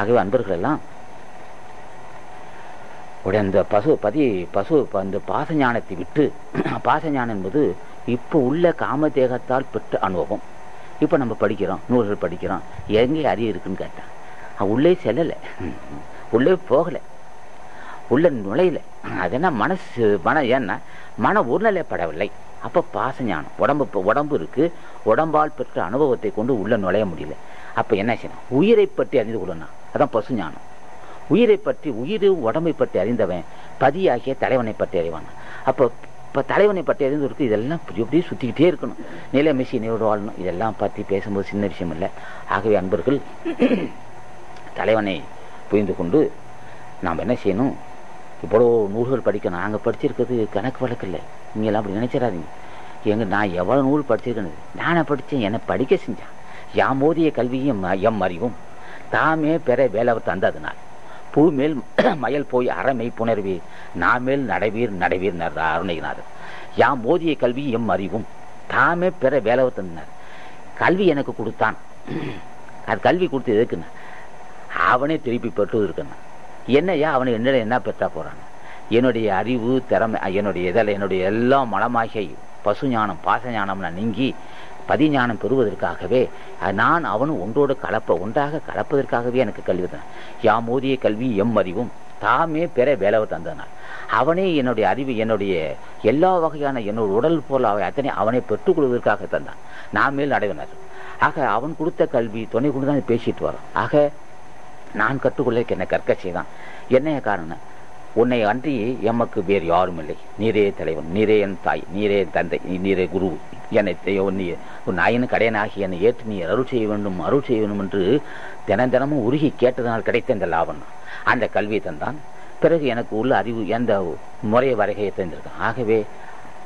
ஆகவே அன்பர்கள் எல்லாம் உடைய அந்த பசு பதி பசு அந்த பாசஞானத்தை விட்டு பாசஞானம் என்பது இப்போ உள்ள காமதேகத்தால் பெற்ற அனுபவம். இப்போ நம்ம படிக்கிறோம் நூல்கள் படிக்கிறோம் எங்கே அறிவு இருக்குன்னு கேட்டேன் உள்ளே செல்லலை. உள்ளே போகலை. உள்ள நுழையல. அது என்ன மனசு மன ஏன்னா மன உருநிலைப்படவில்லை அப்போ பாசஞானம் உடம்பு இப்போ உடம்பு இருக்கு உடம்பால் பெற்ற அனுபவத்தை கொண்டு உள்ள நுழைய முடியல. அப்போ என்ன செய்யணும்? உயிரை பற்றி அறிந்து கொள்ளணும். அதான் பசு ஞானம் உயிரை பற்றி உயிர் உடம்பை பற்றி அறிந்தவன் பதியாகிய தலைவனை பற்றி அறிவான். அப்போ இப்போ தலைவனை பற்றி அறிந்தவருக்கு இதெல்லாம் எப்படி சுற்றிக்கிட்டே இருக்கணும். நில மிஷி நீரோடு வாழணும் இதெல்லாம் பற்றி பேசும்போது சின்ன விஷயம் இல்லை. ஆகவே அன்பர்கள் தலைவனை புரிந்து கொண்டு நாம் என்ன செய்யணும்? இவ்வளோ நூல்கள் படிக்கணும். நாங்கள் படிச்சிருக்கிறது கணக்கு வழக்கு இல்லை. நீங்களாம் அப்படி நினைச்சிடாதீங்க. எங்கள் நான் எவ்வளோ நூல் படிச்சிருக்கேன் நானே படித்தேன். என்னை படிக்க செஞ்சான். யாம் மோதிய கல்வியும் எம் அறிவும். தாமே பெற வேலவர் தந்ததுனால். பூ மேல் மயல் போய் அறமை புணர்வீர். நாமேல் நடைவீர் நடைவீர் அருணையினார் யாம் மோதிய கல்வி எம் அறிவும். தாமே பெற வேலவர் தந்தார் கல்வி எனக்கு கொடுத்தான். அது கல்வி கொடுத்து எதுக்குன்னு? அவனே திருப்பி பெற்று இருக்கணும். என்னையா அவனை என்ன என்ன பெற்றா போறான்? என்னுடைய அறிவு திறமை என்னுடைய இதில் என்னுடைய எல்லா மலமாகிய பசு ஞானம் பாச ஞானம்னா நீங்கி பதிஞானம் பெறுவதற்காகவே நான் அவனும் ஒன்றோடு கலப்ப ஒன்றாக கலப்பதற்காகவே எனக்கு கல்வி தந்தான். யாம் மோதிய கல்வி எம் அறிவும் தாமே பெற வேலவை தந்தனால் அவனே என்னுடைய அறிவு என்னுடைய எல்லா வகையான என்னோட உடல் பொருள் அவை அத்தனை அவனை பெற்றுக்கொள்வதற்காக தந்தான். நான் மேல் அடைவனர் ஆக அவன் கொடுத்த கல்வி துணை கொண்டு தான் பேசிட்டு வரோம் ஆக நான் கற்றுக்கொள்ள என்ன கற்க செய்தான். என்னைய காரணம் உன்னை அன்றி எமக்கு வேறு யாரும் இல்லை. நீரே தலைவன் நீரே என் தாய் நீரே தந்தை நீரே குரு. என்னை நீ உன் நாயனு கடையனாகி என்னை ஏற்று நீ அருள் செய்ய வேண்டும் அருள் செய்ய வேண்டும் என்று தினம் தினமும் உருகி கேட்டதனால் கிடைத்த இந்த லாபம். அந்த கல்வியை தந்தான். பிறகு எனக்கு உள்ள அறிவு எந்த முறைய வரைகையை தந்திருக்கான் ஆகவே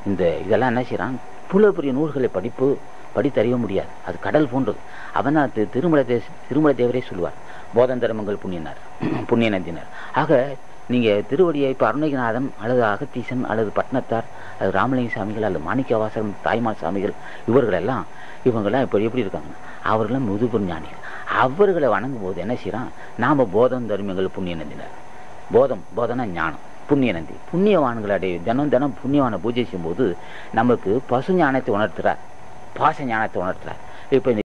இந்த இதெல்லாம் என்ன செய்யறான் புல பெரிய நூல்களை படிப்பு படித்தறிய முடியாது. அது கடல் போன்றது. அவன் திருமலை தே திருமலை தேவரே சொல்லுவார் போதந்தரமங்கள் புண்ணியனார். புண்ணிய நந்தினார் ஆக நீங்கள் திருவடியை இப்போ அருணகிநாதன் அல்லது அகத்தீசன் அல்லது பட்னத்தார் அல்லது ராமலிங்க சாமிகள் அல்லது மாணிக்கவாசகம் தாய்மால் சாமிகள் இவர்கள் எல்லாம் இவங்கெல்லாம் இப்போ எப்படி இருக்காங்க அவர்களும் முதுபுர் ஞானிகள் அவர்களை வணங்கும் போது என்ன செய்கிறான் நாம் போதம் தர்மங்கள் புண்ணிய நந்தினர். போதம் போதனா ஞானம் புண்ணிய நந்தி. புண்ணியவான்களுடைய தினம் தினம் புண்ணியவான பூஜை செய்யும்போது நமக்கு பசு ஞானத்தை உணர்த்துறார். பாச ஞானத்தை உணர்த்துறார். இப்போ